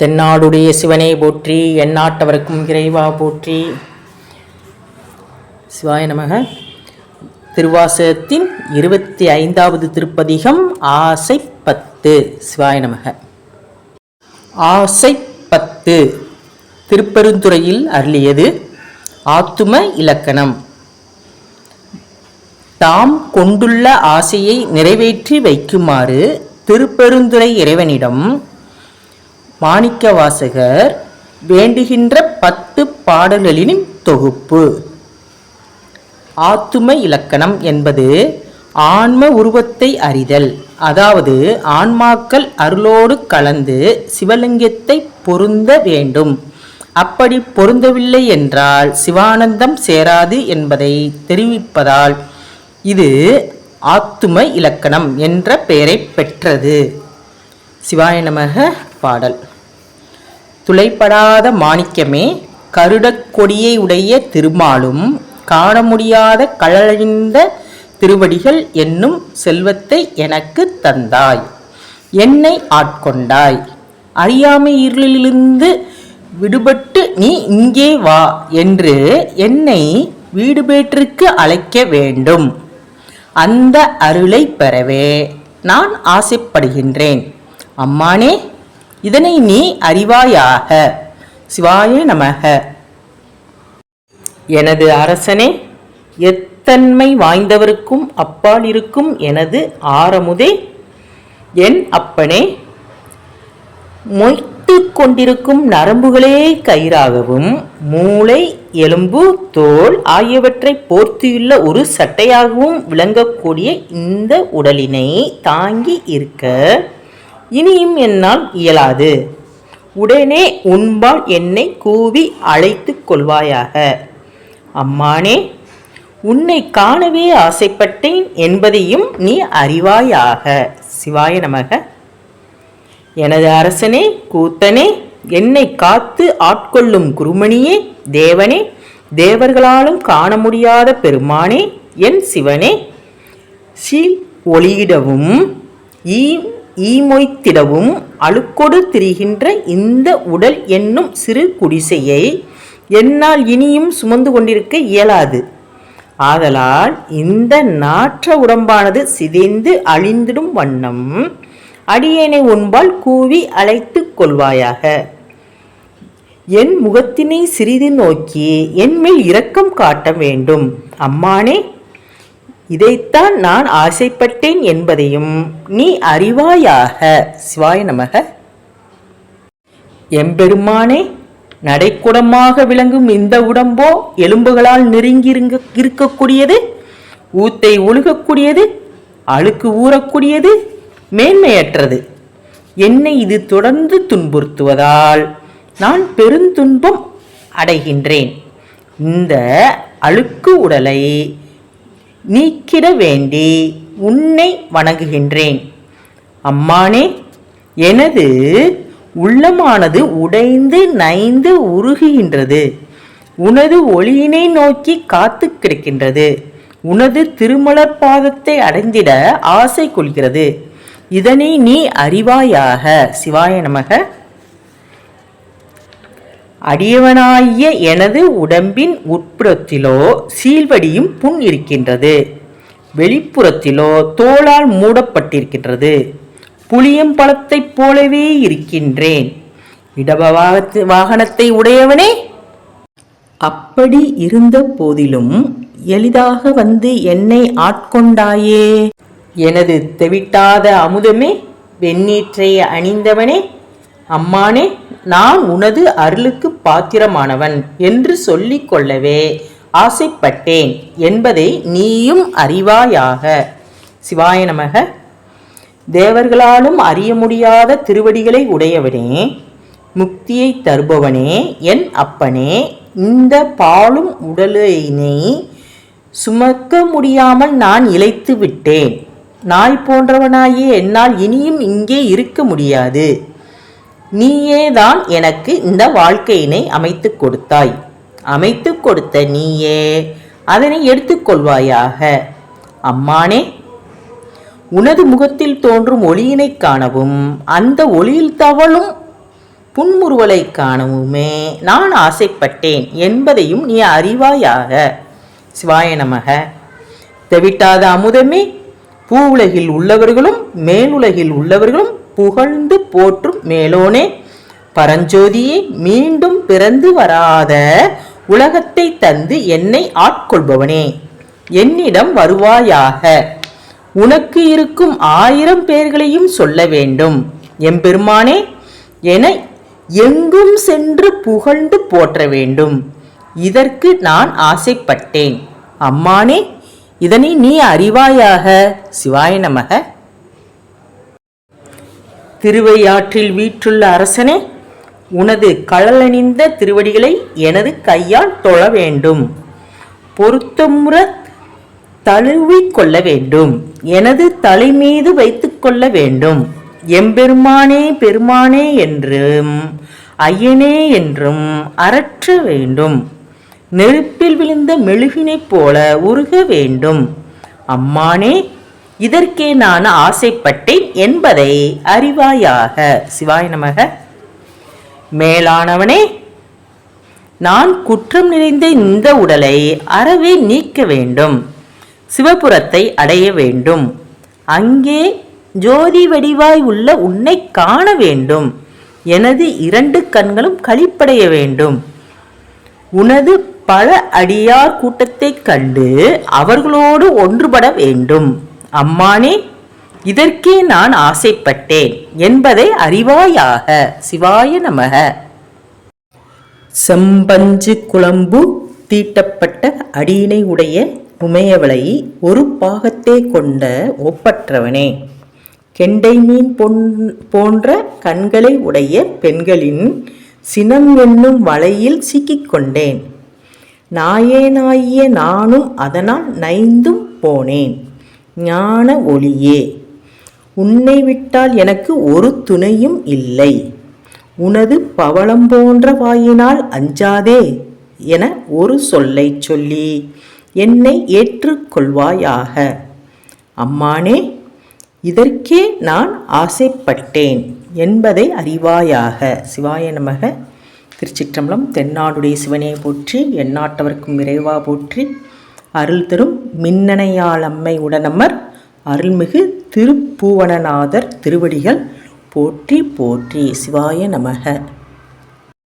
தென்னாடுடைய சிவனை போற்றி எந்நாட்டவருக்கும் இறைவா போற்றி. சிவாய நமக. திருவாசகத்தின் இருபத்தி ஐந்தாவது திருப்பதிகம் ஆசை பத்து சிவாய நமக. ஆசை பத்து திருப்பெருந்துறையில் அருளியது ஆத்தும இலக்கணம். தாம் கொண்டுள்ள ஆசையை நிறைவேற்றி வைக்குமாறு திருப்பெருந்துறை இறைவனிடம் மாணிக்கவாசகர் வேண்டுகின்ற பத்து பாடல்களின் தொகுப்பு. ஆத்தும இலக்கணம் என்பது ஆன்ம உருவத்தை அறிதல். அதாவது ஆன்மாக்கள் அருளோடு கலந்து சிவலிங்கத்தை பொருந்த வேண்டும். அப்படி பொருந்தவில்லை என்றால் சிவானந்தம் சேராது என்பதை தெரிவிப்பதால் இது ஆத்தும இலக்கணம் என்ற பெயரை பெற்றது. சிவாய நமக பாடல். துளைப்படாத மாணிக்கமே கருடக் கொடியை உடைய திருமாலும் காண முடியாத கழழிந்த திருவடிகள் என்னும் செல்வத்தை எனக்கு தந்தாய். என்னை ஆட்கொண்டாய். அறியாமை இருளிலிருந்து விடுபட்டு நீ இங்கே வா என்று என்னை வீடு பேற்றிற்கு அழைக்க வேண்டும். அந்த அருளை பெறவே நான் ஆசைப்படுகின்றேன். அம்மானே இதனை நீ அறிவாயாக. சிவாய நமக. எனது அரசனே எத்தன்மை வாய்ந்தவருக்கும் அப்பால் இருக்கும் எனது ஆரமுதே. என் அப்பனே மொய்த்து கொண்டிருக்கும் நரம்புகளே கயிறாகவும் மூளை எலும்பு தோல் ஆகியவற்றை போர்த்தியுள்ள ஒரு சட்டையாகவும் விளங்கக்கூடிய இந்த உடலினை தாங்கி இருக்க இனியும் என்னால் இயலாது. உடனே உன்பால் என்னை கூவி அழைத்து கொள்வாயாக. அம்மானே உன்னை காணவே ஆசைப்பட்டேன் என்பதையும் நீ அறிவாயாக. சிவாய நமக. எனது அரசனே கூத்தனே என்னை காத்து ஆட்கொள்ளும் குருமணியே தேவனே தேவர்களாலும் காண முடியாத பெருமானே என் சிவனே. சீல் ஒளியிடவும் ஈ ஈமொய்த்திடவும் அழுக்கொடு திரிகின்ற இந்த உடல் என்னும் சிறு குடிசையை என்னால் இனியும் சுமந்து கொண்டிருக்க இயலாது. ஆதலால் இந்த நாற்ற உடம்பானது சிதைந்து அழிந்திடும் வண்ணம் அடியேனை உன்பால் கூவி அழைத்து கொள்வாயாக. என் முகத்தினை சிறிது நோக்கி என் மேல் இரக்கம் காட்ட வேண்டும். அம்மானே இதைத்தான் நான் ஆசைப்பட்டேன் என்பதையும் நீ அறிவாயாக. சிவாய நமக. எம்பெருமானே நடைக்குடமாக விளங்கும் இந்த உடம்போ எலும்புகளால் நெருங்கி இருங்க- இருக்கக்கூடியது ஊத்தை ஒழுகக்கூடியது அழுக்கு ஊறக்கூடியது மேன்மையற்றது. என்னை இது தொடர்ந்து துன்புறுத்துவதால் நான் பெருந்துன்பம் அடைகின்றேன். இந்த அழுக்கு உடலை நீக்கிட வேண்டி உன்னை வணங்குகின்றேன். அம்மானே எனது உள்ளமானது உடைந்து நைந்து உருகுகின்றது. உனது ஒளியினை நோக்கி காத்து கிடக்கின்றது. உனது திருமலர் பாதத்தை அடைந்திட ஆசை கொள்கிறது. இதனை நீ அறிவாயாக. சிவாய நமக. அடியவனாகிய எனது உடம்பின் உட்புறத்திலோ சீல்வடியும் புண் இருக்கின்றது. வெளிப்புறத்திலோ தோளால் மூடப்பட்டிருக்கின்றது. புளியம்பழத்தைப் போலவே இருக்கின்றேன். இடப வாகத்து- வாகனத்தை உடையவனே? அப்படி இருந்த போதிலும் எளிதாக வந்து என்னை ஆட்கொண்டாயே? எனது தெவிட்டாத அமுதமே வெண்ணீற்றை அணிந்தவனே அம்மானே? நான் உனது அருளுக்கு பாத்திரமானவன் என்று சொல்லிக் கொள்ளவே ஆசைப்பட்டேன் என்பதை நீயும் அறிவாயாக. சிவாய நமக. தேவர்களாலும் அறிய முடியாத திருவடிகளை உடையவனே முக்தியை தருபவனே என் அப்பனே இந்த பாலும் உடலினை சுமக்க முடியாமல் நான் இழைத்து விட்டேன் நாய் போன்றவனாயே என்னால் இனியும் இங்கே இருக்க முடியாது. நீயே தான் எனக்கு இந்த வாழ்க்கையினை அமைத்து கொடுத்தாய். அமைத்து கொடுத்த நீயே அதனை எடுத்துக்கொள்வாயாக அம்மானே உனது முகத்தில் தோன்றும் ஒளியினைக் காணவும் அந்த ஒளியில் தவழும் புன்முறுவலை காணவுமே. நான் ஆசைப்பட்டேன் என்பதையும் நீ அறிவாயாக. சிவாய நமக. தெவிட்டாத அமுதமே பூவுலகில் உள்ளவர்களும் மேலுலகில் உள்ளவர்களும் புகழ்ந்து போற்றும் மேலோனே பரஞ்சோதியே மீண்டும் பிறந்து வராத உலகத்தை தந்து என்னை ஆட்கொள்பவனே என்னிடம் வருவாயாக. உனக்கு இருக்கும் ஆயிரம் பேர்களையும் சொல்ல வேண்டும். எம்பெருமானே என எங்கும் சென்று புகழ்ந்து போற்ற வேண்டும். இதற்கு நான் ஆசைப்பட்டேன். அம்மானே இதனை நீ அறிவாயாக. சிவாய நமக. திருவையாற்றில் வீற்றுள்ள அரசனே உனது கழலணிந்த திருவடிகளை எனது கையால் தொழ வேண்டும். பொருத்தமுற தழுவிக் கொள்ள வேண்டும். எனது தலை மீது கொள்ள வேண்டும். எம்பெருமானே பெருமானே என்றும் ஐயனே என்றும் அரற்ற வேண்டும். நெருப்பில் விழுந்த மெழுகினைப் போல உருக வேண்டும். அம்மானே இதற்கே நான் ஆசைப்பட்டேன் என்பதை அறிவாயாக. சிவாய நமக. மேலானவனே நான் குற்றம் நிறைந்த இந்த உடலை அறவே நீக்க வேண்டும். சிவபுரத்தை அடைய வேண்டும். அங்கே ஜோதி வடிவாய் உள்ள உன்னை காண வேண்டும். எனது இரண்டு கண்களும் களிப்படைய வேண்டும். உனது பல அடியார் கூட்டத்தைக் கண்டு அவர்களோடு ஒன்றுபட வேண்டும். அம்மானே இதற்கே நான் ஆசைப்பட்டேன் என்பதை அறிவாயாக சிவாய நமக. செம்பஞ்சு குழம்பு தீட்டப்பட்ட அடியினை உடைய உமையவளை ஒரு பாகத்தே கொண்ட ஒப்பற்றவனே. கெண்டை மீன் பொன் போன்ற கண்களை உடைய பெண்களின் சினம் என்னும் வலையில் சிக்கிக்கொண்டேன் நாயேனாகிய நானும் அதனால் நைந்தும் போனேன். ஞான ஒளியே. உன்னை விட்டால் எனக்கு ஒரு துணையும் இல்லை. உனது பவளம் போன்ற வாயினால் அஞ்சாதே என ஒரு சொல்லைச் சொல்லி என்னை ஏற்றுக்கொள்வாயாக. அம்மானே இதற்கே நான் ஆசைப்பட்டேன் என்பதை அறிவாயாக. சிவாய நமக. திருச்சிற்றம்பலம் தென்னாடுடைய சிவனே போற்றி எந்நாட்டவர்க்கும் இறைவா போற்றி அருள் தரும் மின்னணையாளம்மை உடனமர் அருள்மிகு திருப்பூவனநாதர் திருவடிகள் போற்றி போற்றி சிவாய நமக.